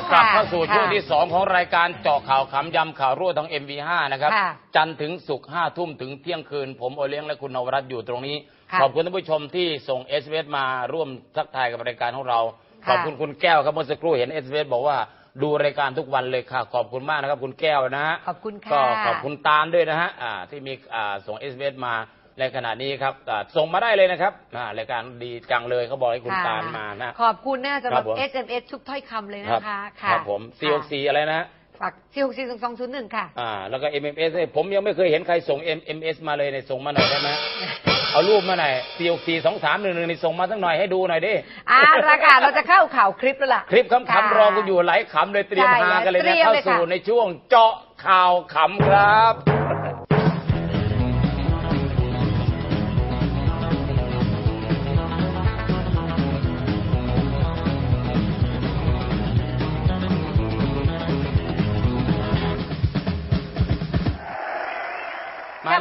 แล้วกลับมาแล้วกลัค่ะบเข้าสู่ช่วงค่ะที่ 2 ของรายการเจาะข่าวขำยำข่าวรั่วทาง MV5 นะครับค่ะจันทร์ถึงศุกร์ห้าทุ่มถึงเที่ยงคืน ผมโอเลี้ยงและคุณนวรัตน์อยู่ตรงนี้ค่ะขอบคุณท่านผู้ชมที่ส่ง s อ s มาร่วมทักทายกับรายการของเราค่ะขอบคุณคุณแก้วครับเมื่อสักครู่เห็น s อ s บอกว่าดูรายการทุกวันเลยค่ะ ขอบคุณมากนะครับ คุณแก้วนะฮะขอบคุณค่ะก็ขอบคุณตาลด้วยนะฮะอ่าที่มีอ่าส่ง s อ s มา ในขณะนี้ครับอ่าส่งมาได้เลยนะครับอ่ารายการดีจังเลยเขาบอกให้คุณค่ะตาลมานะ ขอบคุณนะสำหรับครับผม SMS ทุกถ้อยคำเลยครับนะคะครับผม COC อะไรนะฝาก COC สองศูนย์หนึ่งค่ะ อ่า แล้วก็ MMS เนี่ยผมยังไม่เคยเห็นใครส่ง MMS มาเลยเนี่ยส่งมาหน่อยได้ไหมเอารูปมาหน่อย COC สองสามหนึ่งหนึ่งนี่ส่งมาสักหน่อยให้ดูหน่อยดิอ่าราคาเราจะเข้าข่าวคลิปแล้วล่ะคลิปคำค่ะคำรอคุณอยู่หลายขำเลยเตรียมใช่หากันเลยเตรีนะยมเข้าเลยค่ะ สู่ในช่วงเจาะข่าวขำครับ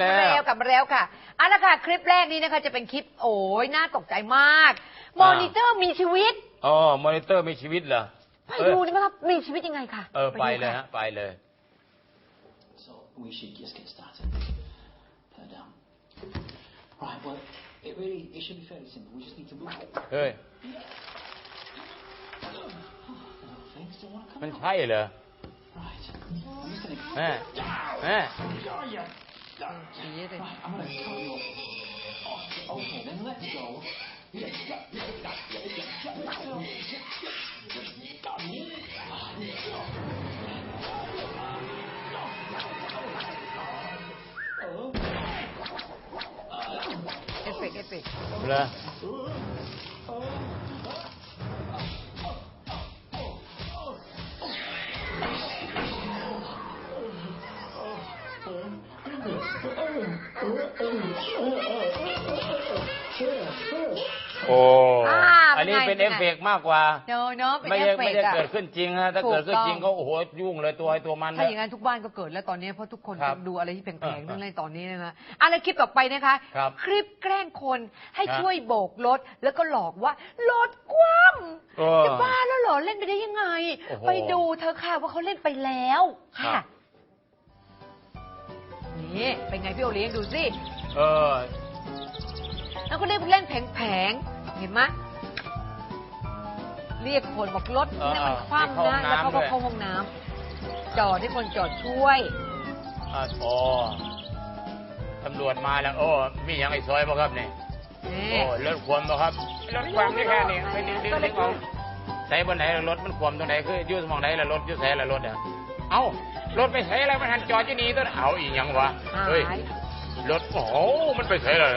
มาลับแล้มาแล้ววกลับมาแล้วค่ะเอันละค่ะ คลิปแรกนี้นะคะ จะเป็นคลิปโอ้ยน่าตกใจมาก มอนิเตอร์มีชีวิต อ๋อ มอนิเตอร์มีชีวิตเหรอ ไปเอ้ยดูนี่ว่ามีชีวิตยังไงค่ะ เออ ไปดูเลยค่ะฮะ ไปเลย So we should just get started. Put it down. Right, well, it really, it should be fairly simple. We just need to move. เฮ้ย Things don't want to มัน come out. ใช่เหรอ Right. I'm just gonna. แม่แม่ชี้ เลย Right, I'm gonna cut you off. Okay, then let's go. เอฟเฟกต์เอฟเฟกต์เโอ้อ่าอันนี้เป็เป็นนไง เอฟเฟกต์มากกว่าเนาะเนาะเป็นไม่เอใช่ฟเฟไม่กได้ต์อะ เกิดขึ้นจริงฮะถ้าถูกเกิดขึ้นจริงต้ก็องโอ้โหยุ่งเลยตัวไอ้ตัวมันถ้าเนี่อย ย่างนั้นทุกบ้านก็เกิดแล้วตอนนี้เพราะทุกคนครับดูอะไรที่แพเองอๆเรื่องอะไรตอนนี้นะคะอะไรคลิปต่อไปนะคะ ครับคลิปแกล้งคนให้ครับช่วยโบกรถ แล้วก็หลอกว่ารถคว่เออำจะบ้าแล้วเหรอเล่นไปได้ยังไง โอ้โหไปดูเธอะค่ะว่าเขาเล่นไปแล้วครัค่ะ บ นี่เป็นไงพี่โอเลี้ยงดูสิเออ แล้วก็เล่นเล่นแผงๆเห็นไหมเรียกคนบอกรถเออนี่มันคว่ำเข้าห้นะองน้ำแล้วเขาก็ด้วยเข้าห้องน้ำจอดให้คนจอดช่วยอะโอ้ตำรวจมาแล้ว โอ้ มีอย่างไอ้ซอยบ่ครับเนี่ยนี่โอ้รถความบ่ครับ รถความนี่แค่นี้ไปดึงดึงดึงเอาใส่บนไหนล่ะรถมันความตรงไหนคืออยืดมองไหนละรถอยืดใส่ละรถอะเอ้า รถไปใส่อะไรมันหันจอดที่นี่ตัวน่ะเอาอีกยังวะหาเฮ้ยยรถโอ้โหมันไปใส่ละ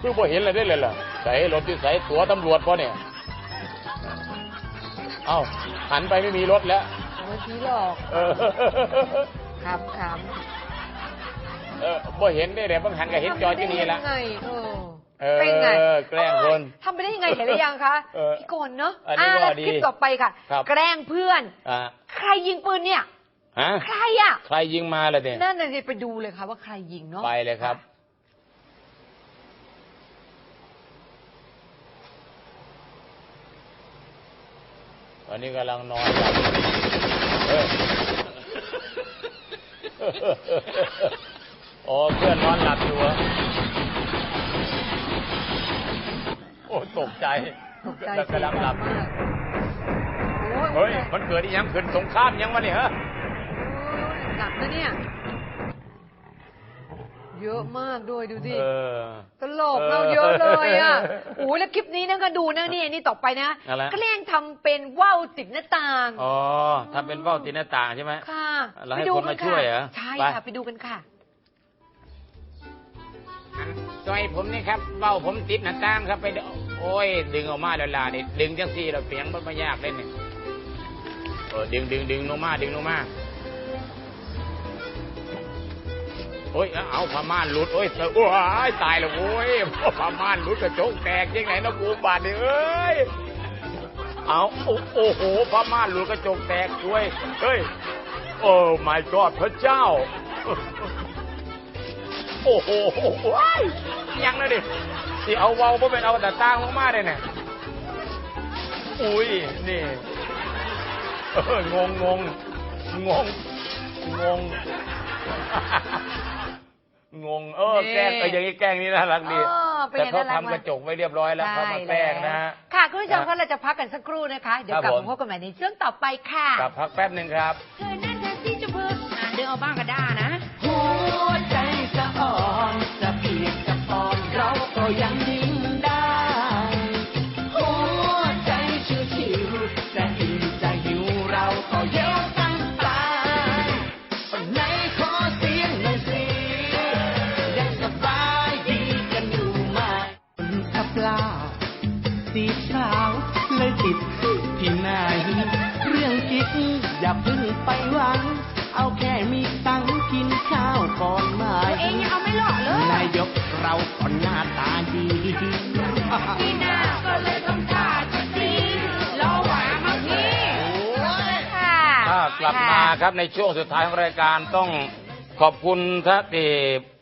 คือบ่เห็นอะไรได้เลยล่ะใส่รถที่ใส่ตัวตำรวจพอเนี่ยเอ้าหันไปไม่มีรถแล้วโอ้ยพี่หลอกเออขำขำเออบ่เห็นได้แต่บางหันก็เห็นจอที่นี่ละทำไปได้ยังไงเออ เออเป็นไงแกล้งคนทำไปได้ยังไงเห็นหรือยังคะเออพี่กนเนาะอันนี้ก็แล้วดีคลิปต่อไปค่ะครับแกล้งเพื่อนอ่าใครยิงปืนเนี่ยฮะใครอะ ใครยิงมาล่ะเนี่ยนั่นน่ะสิไปดูเลยค่ะว่าใครยิงเนาะไปเลยครับตอนนี้กำลังนอนหลับเฮ้ยโอ้เพื่อนนอนหลับอยู่เหรอ โอ้ตกใจตกใจแล้วกำลังหลับมากโอ้ยเฮ้ย มันเกิดอีหยังขึ้นสงครามยังวะเนี่ยฮะหนักนะเนี่ย เยอะมากด้วยดูดิเออตลกเราเยอะเลยอะเออโอ้ยแล้วคลิปนี้นะก็ดูนะนี่นี่ต่อไปนะอะไรแกล้งทำเป็นว่าวติดหน้าต่าง อ๋อถ้าเป็นเบ้าติดหน้าต่างใช่ไหมค่ะแล้วให้ไปดูคนมาช่วยเหรอใช่ไปค่ะ ไปดูกันค่ะซ อยผมนี่ครับเบ้าผมติดหน้าต่างครับไปดโอ้ย ดึงออกมาแล้วล่ะนี่ดึงจังสี่เราเสียงมันไม่ยากเลยเนี่ยเออดึงดึงดึงลงมาดึงลงมาโอ้ยเอาเอาผ้าม่านหลุดโอ้ยโอ้ยตายแล้วโอ้ยผ้าม่านหลุดกระจกแตกยังไงนะกูบาดเนี่ยเอ้ยเอาโอ้โอ้โหผ้าม่านหลุดกระจกแตกด้วยเฮ้ยโอ้ my god พระเจ้า โอ้โหว้ายยังเลยดิที่เอาเวาเพราะเป็นเอาแต่ตั้งลงมาเลยเนี่ยอุ้ยนี่เอองงงงงงงงงงเออนี่แกล้งเอออย่างนี้แกล้งนี่น่ารักดีเออเป็นแต่ไงเขาน่ารักทำกระจกไว้เรียบร้อยแล้วเขามาแกล้งนะฮะค่ะคุณผู้ชมคะเราจะพักกันสักครู่นะคะ เดี๋ยวคกรัลับบผมมาพบกันใหม่ในช่วงต่อไปค่ะกลับพักแป๊บหนึ่งครับเธอนั่นเธอที่จะเพิ่มอะเดี๋ยวเอาบ้างก็ได้นะ yang. ดีพี่หน้าก็เลยต้องท่าจะดีรอหวามาพี่ค่ะถ้ากลับมาครับในช่วงสุดท้ายของรายการต้องขอบคุณท่านที่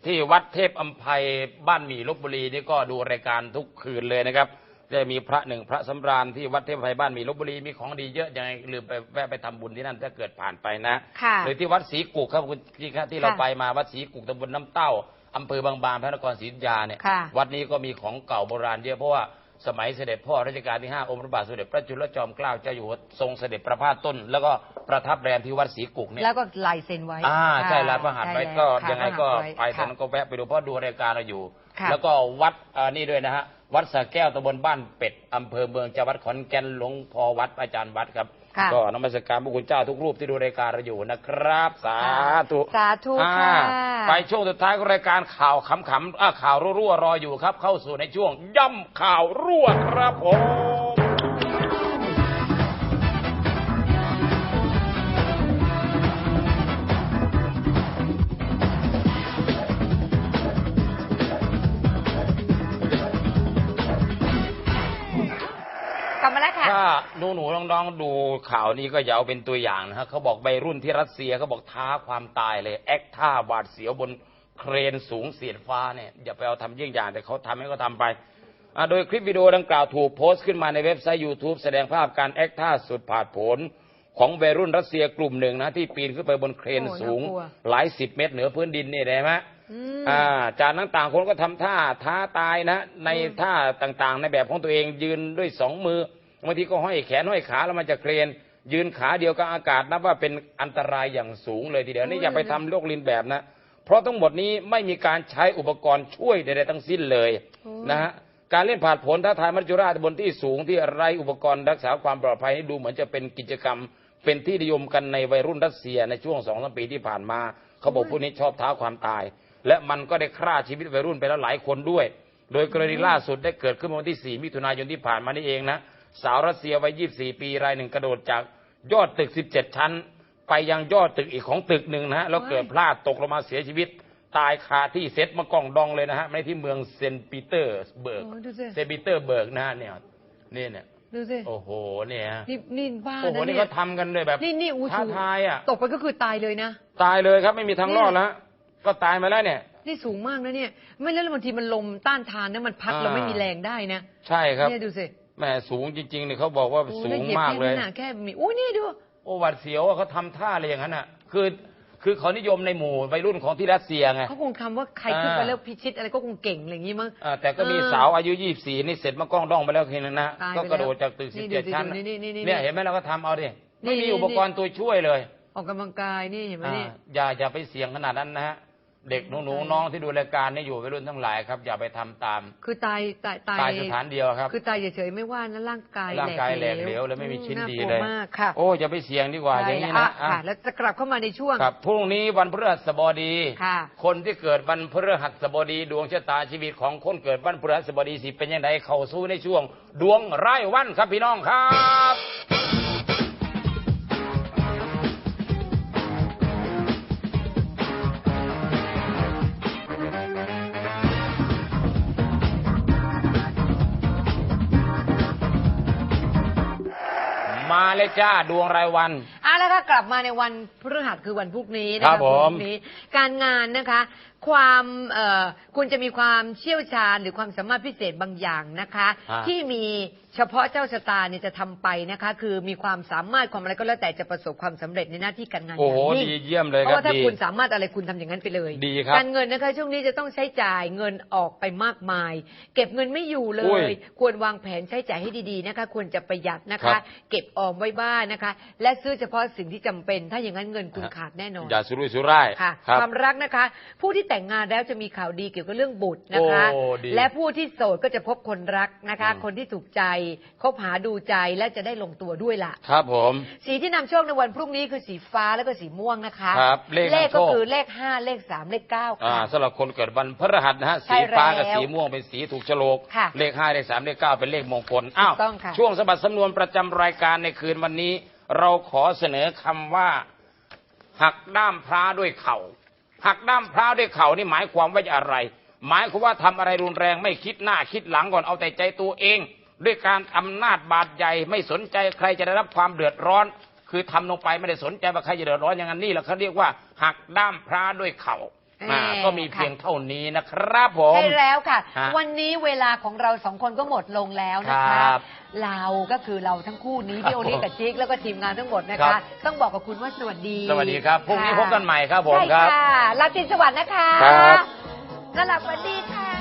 ที่วัดเทพอัมภัยบ้านหมี่ลบบุรีนี่ก็ดูรายการทุกคืนเลยนะครับได้มีพระหนึ่งพระสำราญที่วัดเทพอัมภัยบ้านหมี่ลบบุรีมีของดีเยอะยังไงลืมไปแวะไปทำบุญที่นั่นถ้าเกิดผ่านไปนะค่ะหรือที่วัดศรีกุกครับคุณที่ครับที่เราค่ะไปมาวัดศรีกุกตำบลน้ำเต้า อำเภอบางบานพระนครศรีอยุธยาเนี่ยค่ะ วัดนี้ก็มีของเก่าโบราณเยอะเพราะว่าสมัยเสด็จพ่อรัชกาลที่5องค์พระบาทสมเด็จพระจุลจอมเกล้าเจ้าอยู่หัวทรงเสด็จประพาสต้น แล้วก็ประทับแรมที่วัดศรีกุกเนี่ย แล้วก็ลายเซ็นไว้อ่าใช่ลานพระหัตถ์ไว้ก็ใช่แล้วยังไงก็ค่ะไปตอนนั้นก็แวะไปดูเพราะดูรายการเราอยู่ ค่ะแล้วก็วัดอ่านี่ด้วยนะฮะ วัดสระแก้วตำบลบ้านเป็ดอำเภอเมืองจังหวัดขอนแก่นหลวงพ่อวัดอาจารย์วัดครับ ค่ะ ก็นมัสการพระคุณเจ้าทุกรูปที่ดูรายการเราอยู่นะครับ สาธุสาธุอ่าค่ะ ไปช่วงสุดท้ายของรายการข่าวขำๆอ่าข่าวรั่วๆรออยู่ครับ เข้าสู่ในช่วงย่ำข่าวรั่วครับผม หนูหนูๆน้องๆดูข่าวนี้ก็อย่าเอาเป็นตัวอย่างนะฮะเขาบอกวัยรุ่นที่รัสเซียเขาบอกท้าความตายเลย แอคท่าหวาดเสียวบนเครนสูงเสียดฟ้าเนี่ยอย่าไปเอาทำเยี่ยงอย่างแต่เขาทำให้เขาทำไปอ่าโดยคลิปวิดีโอดังกล่าวถูกโพสต์ขึ้นมาในเว็บไซต์ YouTube แสดงภาพการแอคท่าสุดผาดโผนของวัยรุ่นรัสเซียกลุ่มหนึ่งนะที่ปีนขึ้นไปบนเครนโอ้สูง น่ากลัว หลายสิบเมตรเหนือพื้นดินนี่เห็นไหมอืม อ่าจากนั้นต่างคนก็ทำท่าท้าตายนะ ในท่าต่างๆ ในแบบของตัวเองยืนด้วยสองมือ บางทีก็ห้อยแขนห้อยขาแล้วมันจะเครน ยืนขาเดียวกับอากาศนับว่าเป็นอันตรายอย่างสูงเลยทีเดียวนี่อย่าไปทำโรคลินแบบนะ เพราะทั้งหมดนี้ไม่มีการใช้อุปกรณ์ช่วยใดๆทั้งสิ้นเลยนะฮะการเล่นผ่านผลท้าทายมัจจุราชบนที่สูงที่ไร้อุปกรณ์รักษาความปลอดภัยนี่ดูเหมือนจะเป็นกิจกรรม เป็นที่นิยมกันในวัยรุ่นรัสเซียในช่วงสองสามปีที่ผ่านมาเขาบอกพวกนี้ชอบท้าความตาย และมันก็ได้ฆ่าชีวิตวัยรุ่นไปแล้วหลายคนด้วย โดยกรณีล่าสุดได้เกิดขึ้นเมื่อวันที่ 4 มิถุนายนที่ผ่านมานี่เองนะ สาวรัสเซียวัย24ปีรายหนึ่งกระโดดจากยอดตึก17ชั้น ไปยังยอดตึกอีกของตึกหนึ่งนะฮะแล้วเกิดพลาดตกลงมาเสียชีวิต ตายคาที่เซ็ตมากล่องดองเลยนะฮะไม่ที่เมืองเซนต์ปีเตอร์สเบิร์กโอ้ดูสิ เซนต์ปีเตอร์เบิร์กนะฮะเนี่ยนี่เนี่ยดูสิโอ้โหเนี่ยฮะนี่นี่บ้าโอ้โหนะนี่เนี่ยก็ทำกันเลยแบบนี่นี่อูท้าสูงทายอะตกไปก็คือตายเลยนะ ตายเลยครับไม่มีทางรอดแล้วฮะก็ตายมาแล้วเนี่ย นี่สูงมากนะเนี่ย ไม่แล้วบางทีมันลมต้านทานนะมันพัดอ่า เราไม่มีแรงได้นะใช่ครับ เนี่ยดูสิ แหมสูงจริงๆเนี่ยเขาบอกว่าโอ้สูแล้วงเหยียบมากแค่เลยนั้นน่ะแค่มีอุ้ยนี่ดู โอ้หวัดเสียวอะเขาทำท่าอะไรอย่างนั้นอะ คือ คือเขานิยมในหมู่วัยรุ่นของที่รัสเซียไง เขาคงทำว่าใครขึ้นไปอ่า แล้วพิชิตอะไรก็คงเก่งอะไรอย่างงี้มั้ง อ่าแต่ก็มีเออสาวอายุยี่สี่นี่เสร็จมากล้องดองไปแล้วทีนึงนะตายไปก็กระโดดจากตึกนี่สิบดูเจ็ดสิชั้นดูนี่นี่นี่เนี่ยเห็นไหมเราก็ทำเอาดินี่ไม่มีนี่ อุปกรณ์ตัวช่วยเลยออกกำลังกายนี่เห็นไหมอ่านี่ อย่าอย่าไปเสี่ยงขนาดนั้นนะฮะ เด็กหนูๆน้องที่ดูรายการนี่อยู่วัยรุ่นทั้งหลายครับอย่าไปทำตาม คือตายตายตายตายสถานเดียวครับ คือตายเฉยๆไม่ว่านะร่างกายร่างกายแหลกเหลวแล้วไม่มีชิ้นอืดีากวเลยมากค่ะโอ้อย่าไปเสี่ยงดีกว่าอย่างนี้ใช่นะอ่อะค่ะแล้วจะกลับเข้ามาในช่วงครับพรุ่งนี้วันพฤหัสบดีค่ะคนที่เกิดวันพฤหัสบดีดวงชะตาชีวิตของคนเกิดวันพฤหัสบดีสิเป็นยังไงเข้าสู้ในช่วง ดวงไร่วันครับพี่น้องครับ มาเลยจ้าดวงรายวัน อะแล้วก็กลับมาในวันพฤหัสคือวันพรุ่งนี้นะครัคะบผม พรุ่งนี้ การงานนะคะ ความเอ่อคุณจะมีความเชี่ยวชาญหรือความสามารถพิเศษบางอย่างนะคะฮะที่มีเฉพาะเจ้าชะตาเนี่ยจะทำไปนะคะ คือมีความสามารถความอะไรก็แล้วแต่จะประสบความสำเร็จในหน้าที่การงานอโอ้ย่างโหยิ่งดีเยี่ยมเลยเพคราะรับว่าถ้าดีคุณสามารถอะไรคุณทำอย่างนั้นไปเลยดีครับการเงินนะคะ ช่วงนี้จะต้องใช้จ่ายเงินออกไปมากมาย เก็บเงินไม่อยู่เลอุ้ยยควรวางแผนใช้จ่ายให้ดีๆนะคะ ควรจะประหยัดนะครัคะบเก็บออมไว้บ้างนะคะ และซื้อเฉพาะสิ่งที่จำเป็น ถ้าอย่างนั้นเงินคุณขาดแน่นอนอย่าสุรุ่ยสุร่ายค่ะครับความรักนะคะ ผู้ที่แต่งงานแล้วจะมีข่าวดีเกี่ยวกับเรื่องบุตรนะคะ โอ้ดี และผู้ที่โสดก็จะพบคนรักนะคะอืมคนที่ถูกใจคบหาดูใจและจะได้ลงตัวด้วยล่ะ ครับผม สีที่นำโชคในวันพรุ่งนี้คือสีฟ้าแล้วก็สีม่วงนะคะครับเลขนำโชคเลขก็คือเลขห้าเลขสามเลขเก้าอ่าค่ะ สำหรับคนเกิดวันพฤหัสนะฮะ ใช่สีฟ้ากับแล้วสีม่วงเป็นสีถูกโฉลก ค่ะเลขห้าเลขสามเลขเก้าเป็นเลขมงคล อ้าวถูกต้องค่ะ ช่วงสะบัดสำนวนประจำรายการในคืนวันนี้ เราขอเสนอคำว่า หักด้ามพระด้วยเข่า หักด้ามพระด้วยเข่านี่หมายความว่าอะไร หมายความว่าทำอะไรรุนแรงไม่คิดหน้าคิดหลังก่อนเอาแต่ใจตัวเอง ด้วยการอำนาจบาดใหญ่ไม่สนใจใครจะได้รับความเดือดร้อน คือทำลงไปไม่ได้สนใจว่าใครจะเดือดร้อนอย่างนั้นนี่แหละเขาเรียกว่าหักด้ามพระด้วยเข่า อ่าแหมก็มีเพียงเท่านี้นะครับผม ใช่แล้วค่ะฮะวันนี้เวลาของเราสองคนก็หมดลงแล้วนะคคะรับเราก็คือเราทั้งคู่นี้ครับพี่โอลิกับจิ๊กแล้วก็ทีมงานทั้งหมดนะครัคะบต้องบอกกับคุณว่าสวัสดี สวัสดีครับพรุ่งนี้ะพบกันใหม่ครับผมใช่ครับค่ะลาตรีสวัสดิ์นะคะ ครับนหลับสวัสดีค่ะ